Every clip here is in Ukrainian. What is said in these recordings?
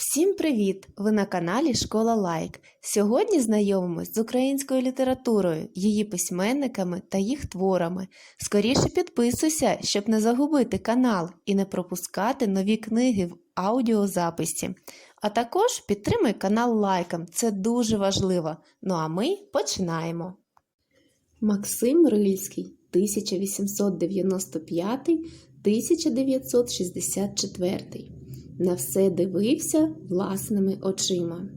Всім привіт! Ви на каналі Школа Лайк. Сьогодні знайомимось з українською літературою, її письменниками та їх творами. Скоріше підписуйся, щоб не загубити канал і не пропускати нові книги в аудіозаписі. А також підтримай канал лайком, це дуже важливо. Ну а ми починаємо. Максим Рильський 1895-1964 на все дивився власними очима.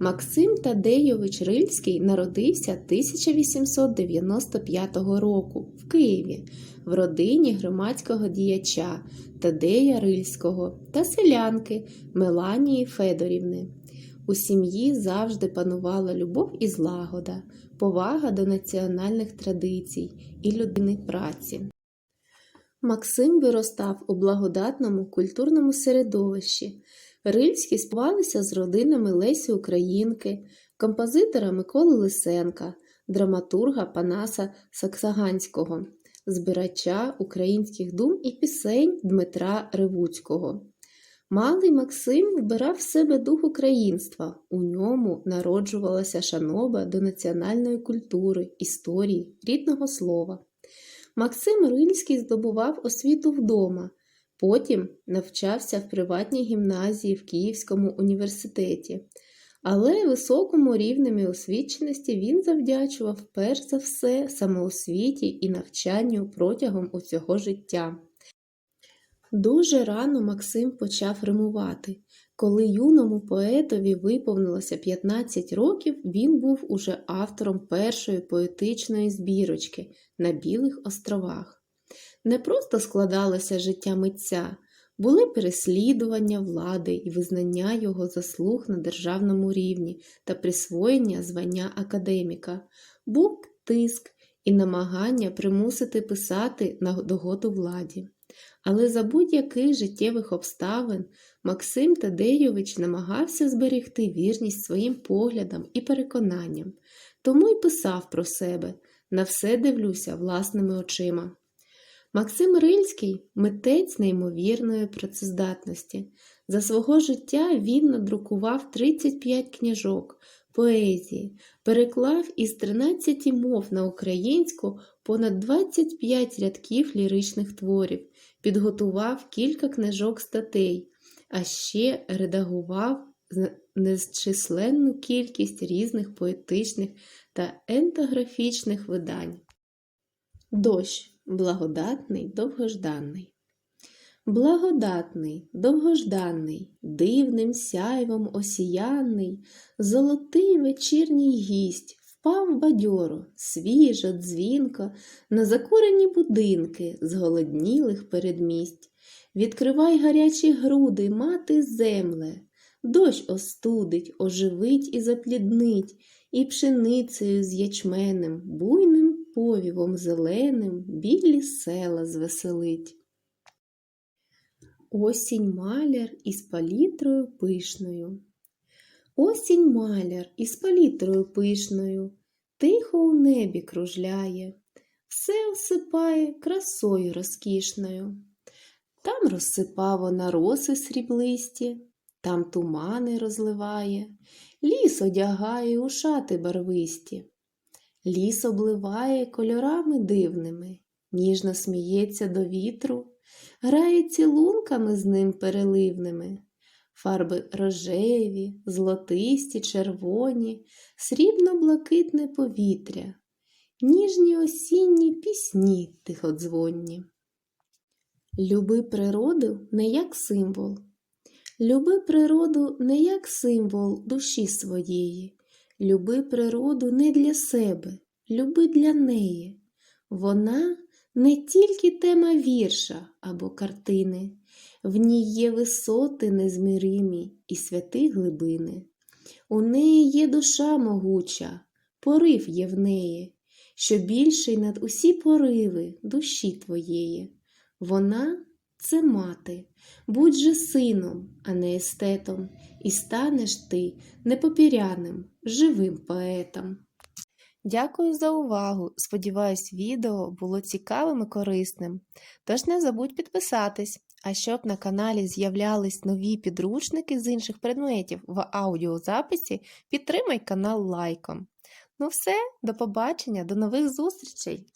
Максим Тадейович Рильський народився 1895 року в Києві в родині громадського діяча Тадея Рильського та селянки Меланії Федорівни. У сім'ї завжди панувала любов і злагода, повага до національних традицій і людини праці. Максим виростав у благодатному культурному середовищі. Рильські співалися з родинами Лесі Українки, композитора Миколи Лисенка, драматурга Панаса Саксаганського, збирача українських дум і пісень Дмитра Ревуцького. Малий Максим вбирав в себе дух українства, у ньому народжувалася шанова до національної культури, історії, рідного слова. Максим Рильський здобував освіту вдома, потім навчався в приватній гімназії в Київському університеті. Але високому рівневі освіченості він завдячував перш за все самоосвіті і навчанню протягом усього життя. Дуже рано Максим почав римувати. Коли юному поетові виповнилося 15 років, він був уже автором першої поетичної збірочки на Білих островах. Не просто складалося життя митця, були переслідування влади і визнання його заслуг на державному рівні та присвоєння звання академіка, був тиск і намагання примусити писати на догоду владі. Але за будь-яких життєвих обставин Максим Тадейович намагався зберегти вірність своїм поглядам і переконанням, тому й писав про себе на все дивлюся власними очима. Максим Рильський митець неймовірної працездатності. За свого життя він надрукував 35 книжок, поезії, переклав із 13 мов на українську понад 25 рядків ліричних творів, підготував кілька книжок статей, а ще редагував незчисленну кількість різних поетичних та ентографічних видань. Дощ благодатний, довгожданий. Благодатний, довгожданий, дивним сяйвом осіяний, золотий вечірній гість впав бадьоро, свіжо, дзвінко, на закурені будинки зголоднілих передмість. Відкривай гарячі груди, мати земле, дощ остудить, оживить і запліднить, і пшеницею з ячменем, буйним повівом зеленим білі села звеселить. Осінь маляр із палітрою пишною. Осінь маляр із палітрою пишною, тихо у небі кружляє, все осипає красою розкішною. Там розсипав вона роси сріблисті, там тумани розливає, ліс одягає у шати барвисті. Ліс обливає кольорами дивними, ніжно сміється до вітру, грає цілунками з ним переливними. Фарби рожеві, золотисті, червоні, срібно-блакитне повітря, ніжні осінні пісні тиходзвонні. Люби природу не як символ. Люби природу не як символ душі своєї. Люби природу не для себе, люби для неї. Вона не тільки тема вірша або картини, в ній є висоти незміримі і святи глибини. У неї є душа могуча, порив є в неї, що більший над усі пориви душі твоєї. Вона це мати, будь же сином, а не естетом, і станеш ти непопіряним, живим поетом. Дякую за увагу! Сподіваюсь, відео було цікавим і корисним. Тож не забудь підписатись, А щоб на каналі з'являлись нові підручники з інших предметів в аудіозаписі, підтримай канал лайком. Ну все, до побачення, до нових зустрічей!